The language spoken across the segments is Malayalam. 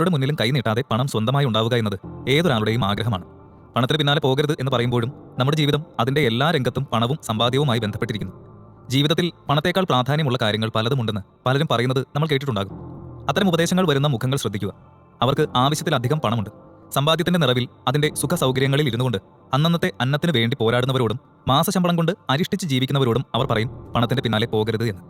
അവരുടെ മുന്നിലും കൈ നീട്ടാതെ പണം സ്വന്തമായി ഉണ്ടാവുക എന്നത് ഏതൊരാളുടെയും ആഗ്രഹമാണ്. പണത്തിന് പിന്നാലെ പോകരുത് എന്ന് പറയുമ്പോഴും നമ്മുടെ ജീവിതം അതിന്റെ എല്ലാ രംഗത്തും പണവും സമ്പാദ്യവുമായി ബന്ധപ്പെട്ടിരിക്കുന്നു. ജീവിതത്തിൽ പണത്തേക്കാൾ പ്രാധാന്യമുള്ള കാര്യങ്ങൾ പലതുമുണ്ടെന്ന് പലരും പറയുന്നത് നമ്മൾ കേട്ടിട്ടുണ്ടാകും. അത്തരം ഉപദേശങ്ങൾ വരുന്ന മുഖങ്ങൾ ശ്രദ്ധിക്കുക. അവർക്ക് ആവശ്യത്തിലധികം പണമുണ്ട്. സമ്പാദ്യത്തിന്റെ നിറവിൽ അതിന്റെ സുഖ സൗകര്യങ്ങളിൽ ഇരുന്നുകൊണ്ട് അന്നന്നത്തെ അന്നത്തിന് വേണ്ടി പോരാടുന്നവരോടും മാസശമ്പളം കൊണ്ട് അരിഷ്ഠിച്ച് ജീവിക്കുന്നവരോടും അവർ പറയും പണത്തിന്റെ പിന്നാലെ പോകരുത് എന്ന്.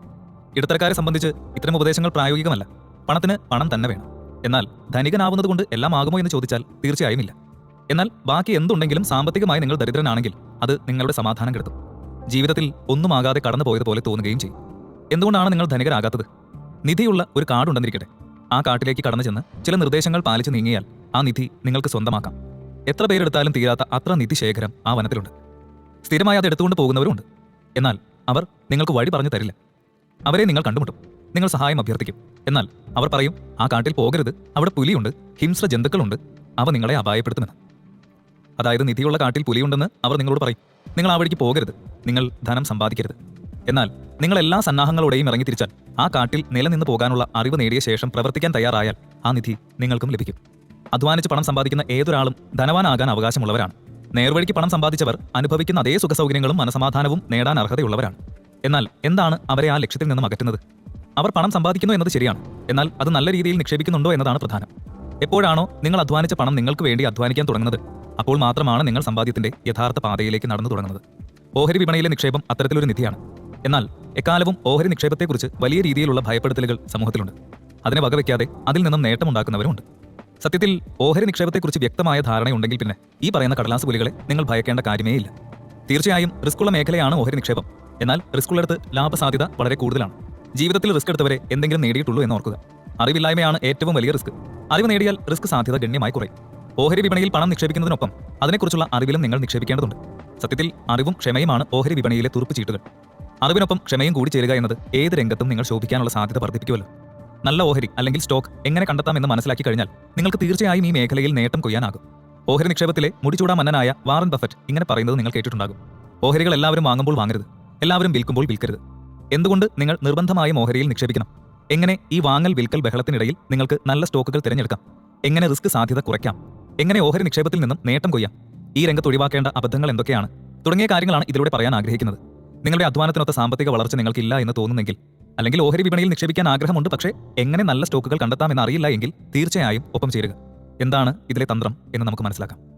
ഇടത്തരക്കാരെ സംബന്ധിച്ച് ഇത്തരം ഉപദേശങ്ങൾ പ്രായോഗികമല്ല. പണത്തിന് പണം തന്നെ വേണം. എന്നാൽ ധനികനാവുന്നത് കൊണ്ട് എല്ലാം ആകുമോ എന്ന് ചോദിച്ചാൽ തീർച്ചയായും ഇല്ല എന്നാൽ ബാക്കി എന്തുണ്ടെങ്കിലും സാമ്പത്തികമായി നിങ്ങൾ ദരിദ്രനാണെങ്കിൽ അത് നിങ്ങളുടെ സമാധാനം കെടുത്തും. ജീവിതത്തിൽ ഒന്നും ഒന്നുമാകാതെ കടന്നു പോയതുപോലെ തോന്നുകയും ചെയ്യും. എന്തുകൊണ്ടാണ് നിങ്ങൾ ധനികരാകാത്തത്? നിധിയുള്ള ഒരു കാടുണ്ടെന്നിരിക്കട്ടെ ആ കാട്ടിലേക്ക് കടന്നു ചെന്ന് ചില നിർദ്ദേശങ്ങൾ പാലിച്ചു നീങ്ങിയാൽ ആ നിധി നിങ്ങൾക്ക് സ്വന്തമാക്കാം. എത്ര പേരെടുത്താലും തീരാത്ത അത്ര നിധി ശേഖരം ആ വനത്തിലുണ്ട്. സ്ഥിരമായി അത് എടുത്തുകൊണ്ട് പോകുന്നവരുണ്ട് എന്നാൽ അവർ നിങ്ങൾക്ക് വഴി പറഞ്ഞു തരില്ല. അവരെ നിങ്ങൾ കണ്ടുമുട്ടും. നിങ്ങൾ സഹായം അഭ്യർത്ഥിക്കും. എന്നാൽ അവർ പറയും ആ കാട്ടിൽ പോകരുത്. അവിടെ പുലിയുണ്ട്. ഹിംസ്ര ജന്തുക്കളുണ്ട്. അവ നിങ്ങളെ അപായപ്പെടുത്തുമെന്ന്. അതായത് നിധിയുള്ള കാട്ടിൽ പുലിയുണ്ടെന്ന് അവർ നിങ്ങളോട് പറയും. നിങ്ങൾ ആ വഴിക്ക് പോകരുത്. നിങ്ങൾ ധനം സമ്പാദിക്കരുത്. എന്നാൽ നിങ്ങൾ എല്ലാ സന്നാഹങ്ങളോടെയും ഇറങ്ങി തിരിച്ചാൽ ആ കാട്ടിൽ നിലനിന്ന് പോകാനുള്ള അറിവ് നേടിയ ശേഷം പ്രവർത്തിക്കാൻ തയ്യാറായാൽ ആ നിധി നിങ്ങൾക്കും ലഭിക്കും. അധ്വാനിച്ച് പണം സമ്പാദിക്കുന്ന ഏതൊരാളും ധനവാനാകാൻ അവകാശമുള്ളവരാണ്. നേർവഴിക്ക് പണം സമ്പാദിച്ചവർ അനുഭവിക്കുന്ന അതേ സുഖസൗകര്യങ്ങളും മനസമാധാനവും നേടാൻ അർഹതയുള്ളവരാണ്. എന്നാൽ എന്താണ് അവരെ ആ ലക്ഷ്യത്തിൽ നിന്നും അകറ്റുന്നത്? അവർ പണം സമ്പാദിക്കുന്നു എന്നത് ശരിയാണ്. എന്നാൽ അത് നല്ല രീതിയിൽ നിക്ഷേപിക്കുന്നുണ്ടോ എന്നതാണ് പ്രധാനം. എപ്പോഴാണോ നിങ്ങൾ അധ്വാനിച്ച പണം നിങ്ങൾക്ക് വേണ്ടി അധ്വാനിക്കാൻ തുടങ്ങുന്നത് അപ്പോൾ മാത്രമാണ് നിങ്ങൾ സമ്പാദ്യത്തിന്റെ യഥാർത്ഥ പാതയിലേക്ക് നടന്നു തുടങ്ങുന്നത്. ഓഹരി വിപണിയിലെ നിക്ഷേപം അത്തരത്തിലൊരു നിധിയാണ്. എന്നാൽ എക്കാലവും ഓഹരി നിക്ഷേപത്തെക്കുറിച്ച് വലിയ രീതിയിലുള്ള ഭയപ്പെടുത്തലുകൾ സമൂഹത്തിലുണ്ട്. അതിനെ വകവയ്ക്കാതെ അതിൽ നിന്നും നേട്ടമുണ്ടാക്കുന്നവരുമുണ്ട്. സത്യത്തിൽ ഓഹരി നിക്ഷേപത്തെക്കുറിച്ച് വ്യക്തമായ ധാരണയുണ്ടെങ്കിൽ പിന്നെ ഈ പറയുന്ന കടലാസ് പുലികളെ നിങ്ങൾ ഭയക്കേണ്ട കാര്യമേ ഇല്ല. തീർച്ചയായും റിസ്ക്കുള്ള മേഖലയാണ് ഓഹരി നിക്ഷേപം. എന്നാൽ റിസ്ക്കുള്ളിടത്ത് ലാഭസാധ്യത വളരെ കൂടുതലാണ്. ജീവിതത്തിൽ റിസ്ക് എടുത്തവരെ എന്തെങ്കിലും നേടിയിട്ടുള്ളൂ എന്ന് ഓർക്കുക. അറിവില്ലായ്മയാണ് ഏറ്റവും വലിയ റിസ്ക് അറിവ് നേടിയാൽ റിസ്ക് സാധ്യത ഗണ്യമായി കുറയും. ഓഹരി വിപണിയിൽ പണം നിക്ഷേപിക്കുന്നതിനൊപ്പം അതിനെക്കുറിച്ചുള്ള അറിവിലും നിങ്ങൾ നിക്ഷേപിക്കേണ്ടതുണ്ട്. സത്യത്തിൽ അറിവും ക്ഷമയുമാണ് ഓഹരി വിപണിയിലെ തുറുപ്പ് ചീട്ടുകൾ. അറിവിനൊപ്പം ക്ഷമയും കൂടി ചേരുക എന്നത് ഏത് രംഗത്തും നിങ്ങൾ ശോഭിക്കാനുള്ള സാധ്യത വർദ്ധിപ്പിക്കുമല്ലോ. നല്ല ഓഹരി അല്ലെങ്കിൽ സ്റ്റോക്ക് എങ്ങനെ കണ്ടെത്താമെന്ന് മനസ്സിലാക്കി കഴിഞ്ഞാൽ നിങ്ങൾക്ക് തീർച്ചയായും ഈ മേഖലയിൽ നേട്ടം കൊയ്യാനാകും. ഓഹരി നിക്ഷേപത്തിലെ മുടിചൂടാ മന്നനായ വാറൻ ബഫറ്റ് ഇങ്ങനെ പറയുന്നത് നിങ്ങൾ കേട്ടിട്ടുണ്ടാകും. ഓഹരികൾ എല്ലാവരും വാങ്ങുമ്പോൾ വാങ്ങരുത്. എല്ലാവരും വിൽക്കുമ്പോൾ വിൽക്കരുത്. എന്തുകൊണ്ട് നിങ്ങൾ നിർബന്ധമായ മോഹരിയിൽ നിക്ഷേപിക്കണം? എങ്ങനെ ഈ വാങ്ങൽ വിൽക്കൽ ബഹളത്തിനിടയിൽ നിങ്ങൾക്ക് നല്ല സ്റ്റോക്കുകൾ തിരഞ്ഞെടുക്കാം? എങ്ങനെ റിസ്ക് സാധ്യത കുറയ്ക്കാം? എങ്ങനെ ഓഹരി നിക്ഷേപത്തിൽ നിന്നും നേട്ടം കൊയ്യാം? ഈ രംഗത്ത് ഒഴിവാക്കേണ്ട അബദ്ധങ്ങൾ എന്തൊക്കെയാണ്? തുടങ്ങിയ കാര്യങ്ങളാണ് ഇതിലൂടെ പറയാൻ ആഗ്രഹിക്കുന്നത്. നിങ്ങളുടെ അധ്വാനത്തിനൊത്ത സാമ്പത്തിക വളർച്ച നിങ്ങൾക്കില്ല എന്ന് തോന്നുന്നെങ്കിൽ അല്ലെങ്കിൽ ഓഹരി വിപണിയിൽ നിക്ഷേപിക്കാൻ ആഗ്രഹമുണ്ട് പക്ഷേ എങ്ങനെ നല്ല സ്റ്റോക്കുകൾ കണ്ടെത്താമെന്ന് അറിയില്ല എങ്കിൽ തീർച്ചയായും ഒപ്പം ചേരുക. എന്താണ് ഇതിലെ തന്ത്രം എന്ന് നമുക്ക് മനസ്സിലാക്കാം.